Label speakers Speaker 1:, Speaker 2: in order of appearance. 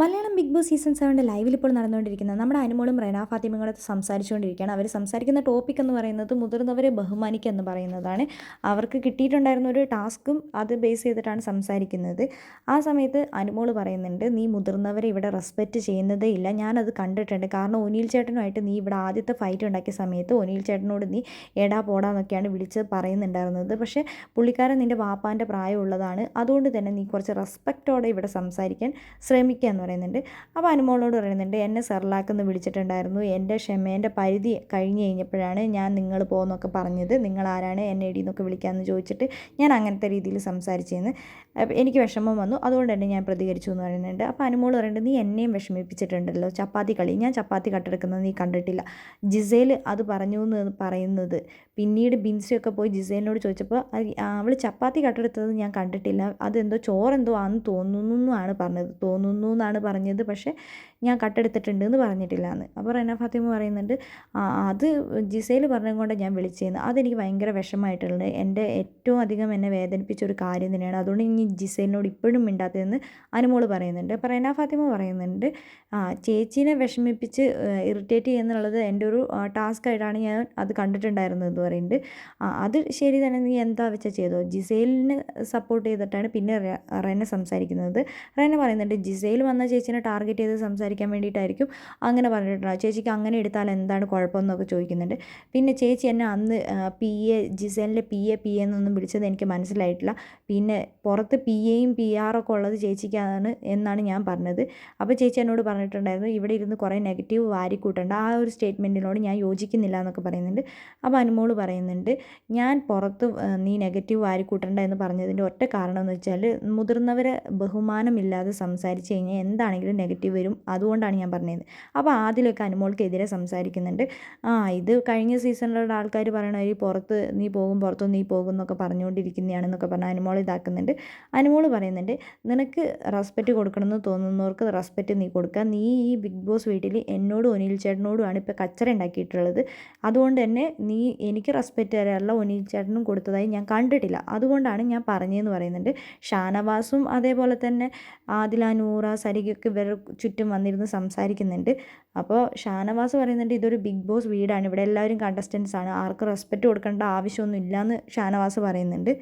Speaker 1: Malayalam Big Boss season സെവന്റെ ലൈവിൽ ഇപ്പോൾ നടന്നുകൊണ്ടിരിക്കുന്നത് നമ്മുടെ അനുമോളും റെന ഫാത്തിമയും കൂടെ സംസാരിച്ചുകൊണ്ടിരിക്കുകയാണ്. അവർ സംസാരിക്കുന്ന ടോപ്പിക് എന്ന് പറയുന്നത് മുതിർന്നവരെ ബഹുമാനിക്കുക എന്ന് പറയുന്നതാണ്. അവർക്ക് കിട്ടിയിട്ടുണ്ടായിരുന്ന ഒരു ടാസ്കും അത് ബേസ് ചെയ്തിട്ടാണ് സംസാരിക്കുന്നത്. ആ സമയത്ത് അനുമോൾ പറയുന്നുണ്ട് നീ മുതിർന്നവരെ ഇവിടെ റെസ്പെക്റ്റ് ചെയ്യുന്നതേ ഇല്ല. ഞാനത് കണ്ടിട്ടുണ്ട്. കാരണം ഒനിൽ ചേട്ടനുമായിട്ട് നീ ഇവിടെ ആദ്യത്തെ ഫൈറ്റ് ഉണ്ടാക്കിയ സമയത്ത് ഒനിൽ ചേട്ടനോട് നീ എടാ പോടാന്നൊക്കെയാണ് വിളിച്ച് പറയുന്നുണ്ടായിരുന്നത്. പക്ഷേ പുള്ളിക്കാരൻ നിന്റെ വാപ്പാന്റെ പ്രായമുള്ളതാണ്. അതുകൊണ്ട് തന്നെ നീ കുറച്ച് റെസ്പെക്റ്റോടെ ഇവിടെ സംസാരിക്കാൻ ശ്രമിക്കുക എന്ന് പറയുന്നുണ്ട്. അപ്പോൾ അനുമോളോട് പറയുന്നുണ്ട് എന്നെ സെർലാക്കെന്ന് വിളിച്ചിട്ടുണ്ടായിരുന്നു. എന്റെ ക്ഷമേന്റെ പരിധി കഴിഞ്ഞ് കഴിഞ്ഞപ്പോഴാണ് ഞാൻ നിങ്ങൾ പോകുന്നൊക്കെ പറഞ്ഞത്. നിങ്ങൾ ആരാണ്? എന്നെ ഇടി എന്നൊക്കെ വിളിക്കാമെന്ന് ചോദിച്ചിട്ട് ഞാൻ അങ്ങനത്തെ രീതിയിൽ സംസാരിച്ചതെന്ന് എനിക്ക് വിഷമം വന്നു. അതുകൊണ്ട് തന്നെ ഞാൻ പ്രതികരിച്ചു എന്ന് പറയുന്നുണ്ട്. അപ്പോൾ അനുമോൾ പറയുന്നുണ്ട് നീ എന്നെയും വിഷമിപ്പിച്ചിട്ടുണ്ടല്ലോ. ചപ്പാത്തി കളി. ഞാൻ ചപ്പാത്തി കട്ടെടുക്കുന്നത് നീ കണ്ടിട്ടില്ല. ജിസേൽ അത് പറഞ്ഞു എന്ന് പറയുന്നത്. പിന്നീട് ബിൻസിയൊക്കെ പോയി ജിസേലിനോട് ചോദിച്ചപ്പോൾ അവൾ ചപ്പാത്തി കട്ടെടുത്തത് ഞാൻ കണ്ടിട്ടില്ല. അതെന്തോ ചോറെന്തോ ആണെന്ന് തോന്നുന്നു എന്നാണ് പറഞ്ഞത്. തോന്നുന്നു എന്നാണ് പറഞ്ഞത്. പക്ഷേ ഞാൻ കട്ടെടുത്തിട്ടുണ്ട് എന്ന് പറഞ്ഞിട്ടില്ല എന്ന് അപ്പോൾ റെന ഫാത്തിമ പറയുന്നുണ്ട് അത് ജിസയിൽ പറഞ്ഞത് കൊണ്ട് ഞാൻ വിളിച്ചതെന്ന് അതെനിക്ക് ഭയങ്കര വിഷമമായിട്ടുള്ളത്. എന്റെ ഏറ്റവും അധികം എന്നെ വേദനിപ്പിച്ച ഒരു കാര്യം തന്നെയാണ്. അതുകൊണ്ട് ഇനി ജിസേലിനോട് ഇപ്പോഴും മിണ്ടാത്തതെന്ന് അനുമോൾ പറയുന്നുണ്ട്. അപ്പോൾ റെന ഫാത്തിമ പറയുന്നുണ്ട് ആ ചേച്ചീനെ വിഷമിപ്പിച്ച് ഇറിറ്റേറ്റ് ചെയ്യുന്നുള്ളത് എന്റെ ഒരു ടാസ്ക് ആയിട്ടാണ് ഞാൻ അത് കണ്ടിട്ടുണ്ടായിരുന്നത് എന്ന് പറയുന്നുണ്ട്. അത് ശരി തന്നെ നീ എന്താ വെച്ചാൽ ചെയ്തോ? ജിസേലിന് സപ്പോർട്ട് ചെയ്തിട്ടാണ് പിന്നെ റെന സംസാരിക്കുന്നത്. റെന പറയുന്നുണ്ട് ജിസേൽ വന്ന ചേച്ചീനെ ടാർഗറ്റ് ചെയ്ത് സംസാരിക്കാൻ വേണ്ടിയിട്ടായിരിക്കും അങ്ങനെ പറഞ്ഞിട്ടുണ്ടാവും ചേച്ചിക്ക് അങ്ങനെ എടുത്താൽ എന്താണ് കുഴപ്പമെന്നൊക്കെ ചോദിക്കുന്നുണ്ട്. പിന്നെ ചേച്ചി എന്നെ അന്ന് പി എ ജിസേലിന്റെ പി എ പി എന്നൊന്നും വിളിച്ചത് എനിക്ക് മനസ്സിലായിട്ടില്ല. പിന്നെ പുറത്ത് പി എയും പി ആറൊക്കെ ഉള്ളത് ചേച്ചിക്കാണ് എന്നാണ് ഞാൻ പറഞ്ഞത്. അപ്പോൾ ചേച്ചി എന്നോട് പറഞ്ഞിട്ടുണ്ടായിരുന്നു ഇവിടെ ഇരുന്ന് കുറേ നെഗറ്റീവ് വാരിക്കൂട്ടുണ്ട്. ആ ഒരു സ്റ്റേറ്റ്മെന്റിനോട് ഞാൻ യോജിക്കുന്നില്ല എന്നൊക്കെ പറയുന്നുണ്ട്. അപ്പോൾ അനുമോൾ പറയുന്നുണ്ട് ഞാൻ പുറത്ത് നീ നെഗറ്റീവ് വാരിക്കൂട്ടണ്ട എന്ന് പറഞ്ഞതിന്റെ ഒറ്റ കാരണം എന്ന് വെച്ചാൽ മുതിർന്നവരെ ബഹുമാനമില്ലാതെ സംസാരിച്ച് കഴിഞ്ഞാൽ എന്താണെങ്കിലും നെഗറ്റീവ് വരും. അതുകൊണ്ടാണ് ഞാൻ പറഞ്ഞത്. അപ്പോൾ ആദ്യമൊക്കെ അനുമോൾക്കെതിരെ സംസാരിക്കുന്നുണ്ട്. ആ ഇത് കഴിഞ്ഞ സീസണിലുള്ള ആൾക്കാർ പറയണ പുറത്ത് നീ പോകും പുറത്തു നീ പോകും എന്നൊക്കെ പറഞ്ഞുകൊണ്ടിരിക്കുന്നതാണ് എന്നൊക്കെ പറഞ്ഞ് അനുമോൾ ഇതാക്കുന്നുണ്ട്. അനുമോൾ പറയുന്നുണ്ട് നിനക്ക് റെസ്പെക്റ്റ് കൊടുക്കണമെന്ന് തോന്നുന്നവർക്ക് റെസ്പെക്റ്റ് നീ കൊടുക്കുക. നീ ഈ ബിഗ് ബോസ് വീട്ടിൽ എന്നോടും ഒനിൽ ചേട്ടനോടുമാണ് ഇപ്പോൾ കച്ചറ ഉണ്ടാക്കിയിട്ടുള്ളത്. അതുകൊണ്ട് തന്നെ നീ എനിക്ക് റെസ്പെക്റ്റ് തരാനുള്ള ഒനിൽ ചേട്ടനും കൊടുത്തതായി ഞാൻ കണ്ടിട്ടില്ല. അതുകൊണ്ടാണ് ഞാൻ പറഞ്ഞതെന്ന് പറയുന്നുണ്ട്. ഷാനവാസും അതേപോലെ തന്നെ ആദില നൂറ സരികൊക്കെ ഇവർ ചുറ്റും വന്നിരുന്ന് സംസാരിക്കുന്നുണ്ട്. അപ്പോൾ ഷാനവാസ് പറയുന്നുണ്ട് ഇതൊരു ബിഗ് ബോസ് വീടാണ്. ഇവിടെ എല്ലാവരും കണ്ടസ്റ്റൻസ് ആണ്. ആർക്കും റെസ്പെക്റ്റ് കൊടുക്കേണ്ട ആവശ്യമൊന്നും ഇല്ലയെന്ന് ഷാനവാസ് പറയുന്നുണ്ട്.